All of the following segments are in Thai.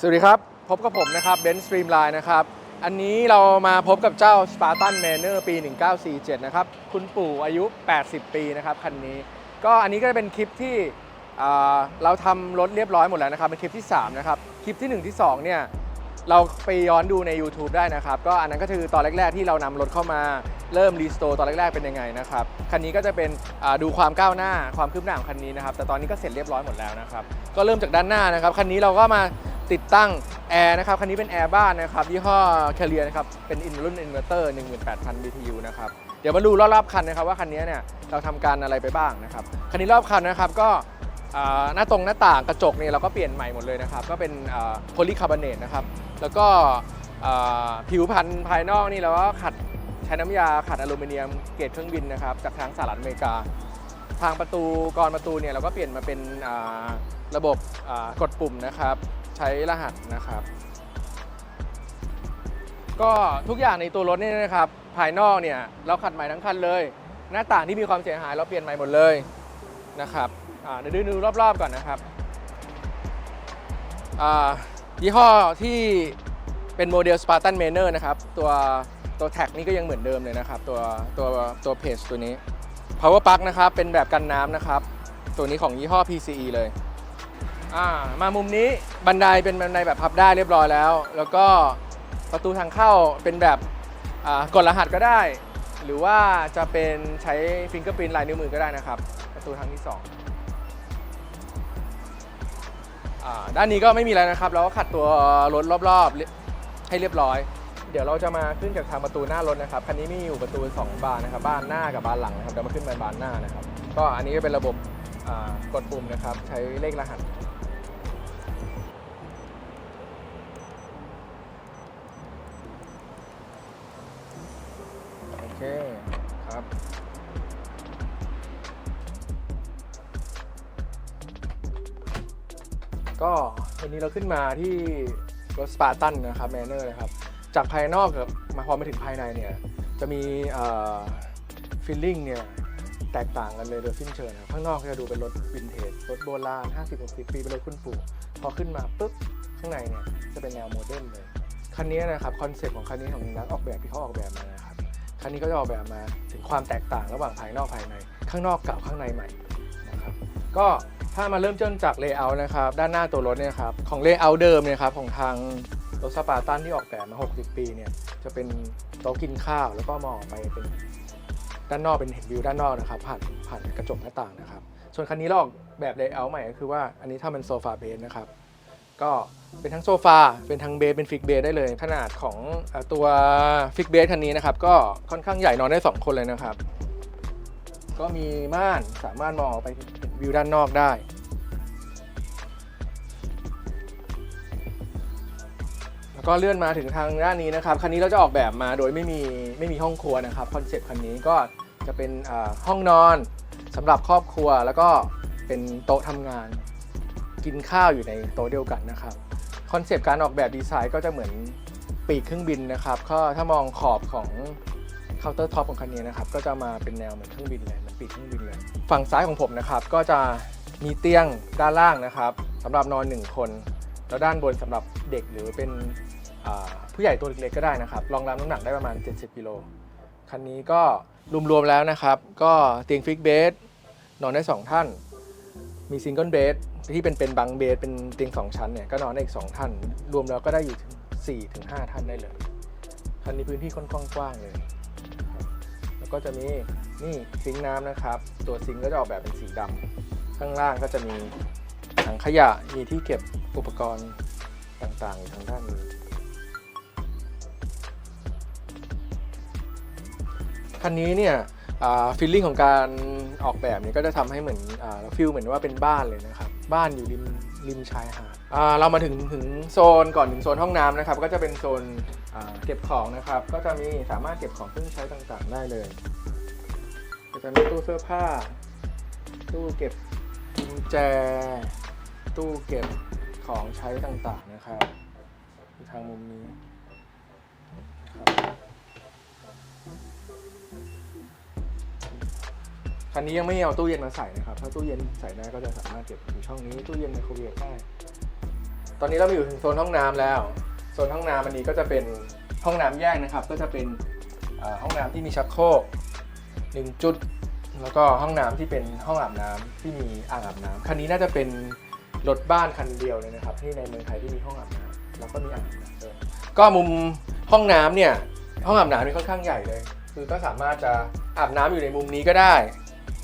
สวัสดีครับ พบกับผมนะครับเบนซ์สตรีมไลน์นะครับ อันนี้เรามาพบกับเจ้า Spartan Manor ปี 1947 นะครับ คุณปู่อายุ 80 ปีนะครับคันนี้ ก็อันนี้ก็จะเป็นคลิปที่เราทำรถเรียบร้อยหมดแล้วนะครับ เป็นคลิปที่ 3 นะครับ คลิปที่ 1 ที่ 2 เนี่ย เราไปย้อนดูใน YouTube ได้นะครับ ก็อันนั้นก็คือตอนแรก ๆ ที่เรานำรถเข้ามาเริ่มรีสโตร์ตอนแรก ๆ เป็นยังไงนะครับ คันนี้ก็จะเป็นดูความก้าวหน้าความคืบหน้าของคันนี้นะครับ แต่ตอนนี้ก็เสร็จเรียบร้อยหมดแล้วนะครับ ก็เริ่มจากด้านหน้านะครับ คันนี้เราก็มา ติดตั้งแอร์นะครับ คันนี้เป็นแอร์บ้านนะครับ ยี่ห้อแคเรียนะครับ เป็นอินรุ่นอินเวอร์เตอร์18,000 BTU นะครับ เดี๋ยวมาดูรอบๆคันนะครับว่าคันนี้เนี่ยเราทำการอะไรไปบ้างนะครับ คันนี้รอบคันนะครับก็หน้าตรงหน้าต่างกระจกเนี่ยเราก็เปลี่ยนใหม่หมดเลยนะครับ ก็เป็นโพลีคาร์บอเนตนะครับ แล้วก็ผิวพันธ์ภายนอกนี่เราก็ขัดใช้น้ำยาขัดอลูมิเนียมเกรดเครื่องบินนะครับ จากทางสหรัฐอเมริกา ทางประตูกรประตูเนี่ยเราก็เปลี่ยนมาเป็นระบบกดปุ่มนะครับ ใช้รหัสนะครับ ก็ทุกอย่างในตัวรถนี่นะครับ ภายนอกเนี่ยเราขัดใหม่ทั้งคันเลย หน้าต่างที่มีความเสียหายเราเปลี่ยนใหม่หมดเลยนะครับเดี๋ยวดูดูรอบๆก่อนนะครับยี่ห้อที่เป็นโมเดล Spartan Manor นะครับ ตัวตัวแท็กนี่ก็ยังเหมือนเดิมเลยนะครับ ตัวตัวตัวเพจตัวนี้ Power Plug นะครับ เป็นแบบกันน้ำนะครับ ตัวนี้ของยี่ห้อ PCE เลย อ่ามามุมนี้บันไดเป็นบันไดแบบพับได้เรียบร้อยแล้ว แล้วก็ประตูทางเข้าเป็นแบบอ่ากดรหัสก็ได้ หรือว่าจะเป็นใช้ฟิงเกอร์ i ิ t ลายนิ้วมือก็ได้นะครับ ประตูทางที่2อ่าด้านนี้ก็ไม่มีอะไรนะครับ เราก็ขัดตัวรถรอบๆให้เรียบร้อย เดี๋ยวเราจะมาขึ้นจากทางประตูหน้ารถนะครับคันนี้มีอยู่ประตู 2 บานนะครับบานหน้ากับบานหลังนะครับเดี๋ยวมาขึ้นไปบานหน้านะครับ ก็อันนี้ก็เป็นระบบกดปุ่มนะครับ ใช้เลขรหัส คครับ ก็วันนี้เราขึ้นมาที่รถสปาร์ตันนะครับแมนเนอร์นะครับ จากภายนอกกับมาพอมาถึงภายในเนี่ย จะมีฟีลลิ่งเนี่ย แตกต่างกันเลยโดยสิ้นเชิงนะครับข้างนอกจะดูเป็นรถวินเทจ รถโบราณ 50-60 ปีเป็นรถคุณปู่พอขึ้นมาปุ๊บ ข้างในเนี่ย จะเป็นแนวโมเดิร์นเลย คันนี้นะครับ คอนเซ็ปต์ของคันนี้ของนักออกแบบที่เขาออกแบบมา รับคันนี้ก็จะออกแบบมาถึงความแตกต่างระหว่างภายนอกภายใน ข้างนอกเก่าข้างในใหม่นะครับก็ถ้ามาเริ่มต้นจากเลเยอร์นะครับด้านหน้าตัวรถเนี่ยครับของเลเยอร์เดิมเนี่ยครับของทางรถสปาร์ตันที่ออกแบบมา 60 ปีเนี่ยจะเป็นโต๊ะกินข้าวแล้วก็มองไปเป็นด้านนอกเป็นเห็นวิวด้านนอกนะครับผ่านผ่านกระจกหน้าต่างนะครับ ส่วนคันนี้เราออกแบบเลเยอร์ใหม่ก็คือว่าอันนี้ถ้าเป็นโซฟาเบสนะครับ ก็เป็นทั้งโซฟา เป็นทั้งเบส เป็นฟิกเบสได้เลย ขนาดของตัวฟิกเบสคันนี้นะครับ ก็ค่อนข้างใหญ่นอนได้ 2 คนเลยนะครับ ก็มีม่านสามารถมองไปวิวด้านนอกได้ แล้วก็เลื่อนมาถึงทางด้านนี้นะครับ คันนี้เราจะออกแบบมาโดยไม่มีไม่มีห้องครัวนะครับคอนเซปต์คันนี้ก็จะเป็นห้องนอนสำหรับครอบครัวแล้วก็เป็นโต๊ะทำงาน กินข้าวอยู่ในโต๊ะเดียวกันนะครับคอนเซปต์การออกแบบดีไซน์ก็จะเหมือนปีกเครื่องบินนะครับก็ถ้ามองขอบของเคาน์เตอร์ท็อปของคันนี้นะครับก็จะมาเป็นแนวเหมือนเครื่องบินเลยเหมือนปีกเครื่องบินเลยฝั่งซ้ายของผมนะครับก็จะมีเตียงด้านล่างนะครับสำหรับนอน 1 คน แล้วด้านบนสำหรับเด็กหรือเป็นผู้ใหญ่ตัวเล็กๆก็ได้นะครับรองรับน้ำหนักได้ประมาณ 70กิโลคันนี้ก็รวมๆแล้วนะครับ ก็เตียงฟิกเบสนอนได้ 2 ท่าน มีซิงเกิลเบดที่เป็นเป็นบังเบดเป็นเตียงสองชั้นเนี่ยก็นอนได้อีก2ท่าน รวมแล้วก็ได้อยู่ถึง4ถึง5ท่านได้เลย คันนี้พื้นที่ค่อนข้างกว้างเลย แล้วก็จะมีนี่ซิงค์น้ำนะครับ ตัวซิงค์ก็จะออกแบบเป็นสีดำข้างล่างก็จะมีถังขยะมีที่เก็บอุปกรณ์ต่างๆอยู่ทางด้านนี้คันนี้เนี่ย ฟีลลิ่งของการออกแบบเนี่ยก็จะทำให้เหมือนฟิลเหมือนว่าเป็นบ้านเลยนะครับ บ้านอยู่ริมริมชายหาดเรามาถึงถึงโซนก่อนถึงโซนห้องน้ำนะครับ ก็จะเป็นโซนเก็บของนะครับ ก็จะมีสามารถเก็บของเครื่องใช้ต่างๆ ได้เลย ก็จะมีตู้เสื้อผ้า ตู้เก็บกุญแจ ตู้เก็บของใช้ต่างๆนะครับ ทางมุมนี้ครับ คันนี้ยังไม่เอาตู้เย็นมาใส่นะครับ ถ้าตู้เย็นใส่ได้ก็จะสามารถเก็บอยู่ช่องนี้ตู้เย็นไมโครเวฟได้ ตอนนี้เรามาอยู่ถึงโซนห้องน้ำแล้ว โซนห้องน้ำอันนี้ก็จะเป็นห้องน้ำแยกนะครับ ก็จะเป็นห้องน้ำที่มีชักโครกหนึ่งจุด แล้วก็ห้องน้ำที่เป็นห้องอาบน้ำที่มีอ่างอาบน้ำคันนี้น่าจะเป็นรถบ้านคันเดียวเลยนะครับ ที่ในเมืองไทยที่มีห้องอาบน้ำแล้วก็มีอ่างอาบน้ำด้วยก็มุมห้องน้ำเนี่ยห้องอาบน้ำนี่ค่อนข้างใหญ่เลย คือก็สามารถจะอาบน้ำอยู่ในมุมนี้ก็ได้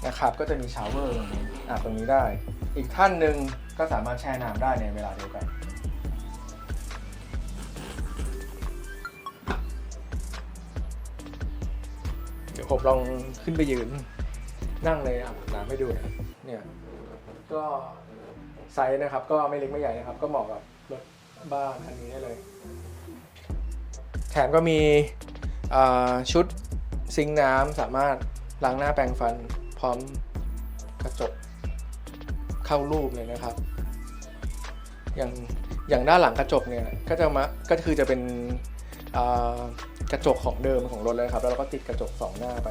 นะครับ ก็จะมีชาวเวอร์ตรงนี้อาบตรงนี้ได้ อีกท่านหนึ่งก็สามารถแช่น้ำได้ในเวลาเดียวกันเดี๋ยวผมลองขึ้นไปยืนนั่งในอ่างอาบน้ำให้ดูนะเนี่ยก็ไซส์นะครับ ก็ไม่เล็กไม่ใหญ่นะครับ ก็เหมาะกับรถบ้านคันนี้ได้เลย แถมก็มีชุดซิงค์น้ำสามารถล้างหน้าแปรงฟัน ร้อมกระจกเข้ารูปเลยนะครับ อย่างอย่างด้านหลังกระจกเนี่ยก็จะมาก็คือจะเป็นกระจกของเดิมของรถเลยครับ แล้วเราก็ติดกระจกสองหน้าไป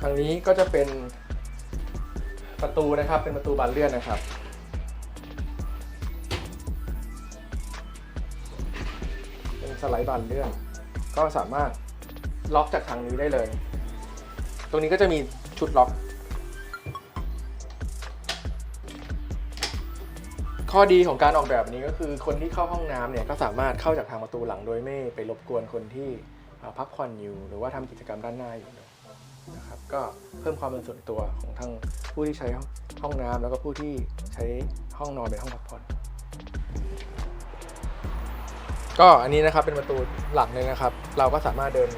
ทางนี้ก็จะเป็นประตูนะครับ เป็นประตูบานเลื่อนนะครับเป็นสไลด์บานเลื่อน ก็สามารถ ล็อกจากทางนี้ได้เลย ตรงนี้ก็จะมีชุดล็อก ข้อดีของการออกแบบนี้ก็คือคนที่เข้าห้องน้ำเนี่ยก็สามารถเข้าจากทางประตูหลังโดยไม่ไปรบกวนคนที่พักผ่อนอยู่หรือว่าทำกิจกรรมด้านหน้าอยู่นะครับก็เพิ่มความเป็นส่วนตัวของทั้งผู้ที่ใช้ห้องน้ำแล้วก็ผู้ที่ใช้ห้องนอนเป็นห้องพักผ่อนก็อันนี้นะครับเป็นประตูหลังเลยนะครับ เราก็สามารถเดิน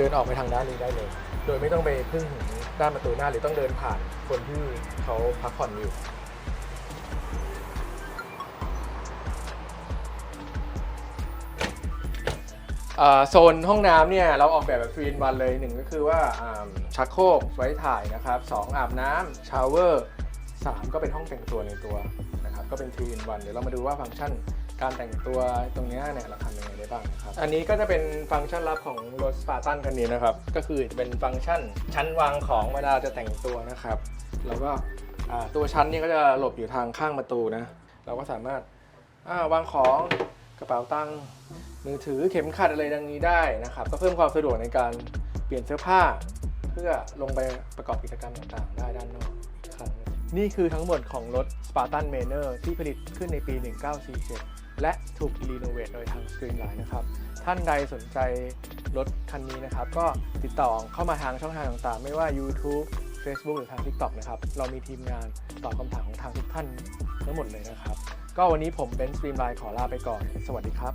เดินออกไปทางด้านนี้ได้เลย โดยไม่ต้องไปพึ่งถึงด้านประตูหน้าหรือต้องเดินผ่านคนที่เขาพักผ่อนอยู่โซนห้องน้ำเนี่ยเราออกแบบแบบฟรีนวันเลยหนึ่งก็คือว่าชักโครกไว้ถ่ายนะครับสองอาบน้ำชาวเวอร์สามก็เป็นห้องแต่งตัวในตัวนะครับก็เป็นฟรีนวันเดี๋ยวเรามาดูว่าฟังก์ชันการแต่งตัวตรงเนี้ยเนี่ยเราทำยังไง บ้างนะครับ อันนี้ก็จะเป็นฟังก์ชันลับของรถสปาร์ตันคันนี้นะครับ ก็คือจะเป็นฟังก์ชันชั้นวางของเวลาจะแต่งตัวนะครับ แล้วก็ตัวชั้นนี่ก็จะหลบอยู่ทางข้างประตูนะ เราก็สามารถาวางของกระเป๋าตังค์มือถือเข็มขัดอะไรดังนี้ได้นะครับ ก็เพิ่มความสะดวกในการเปลี่ยนเสื้อผ้า เพื่อลงไปประกอบกิจกรรมต่างๆ ได้ด้านนอกครั้งหนึ่งนี่คือทั้งหมดของรถ Spartan Manor ที่ผลิตขึ้นในปี 1947 และถูกรีโนเวทโดยทาง Streamline นะครับ ท่านใดสนใจรถคันนี้นะครับ ก็ติดต่อเข้ามาทางช่องทางต่างๆ ไม่ว่า YouTube Facebook หรือทาง TikTok นะครับ เรามีทีมงานตอบคำถามของทางทุกท่านทั้งหมดเลยนะครับ ก็วันนี้ผมเบนซ์ Streamline ขอลาไปก่อน สวัสดีครับ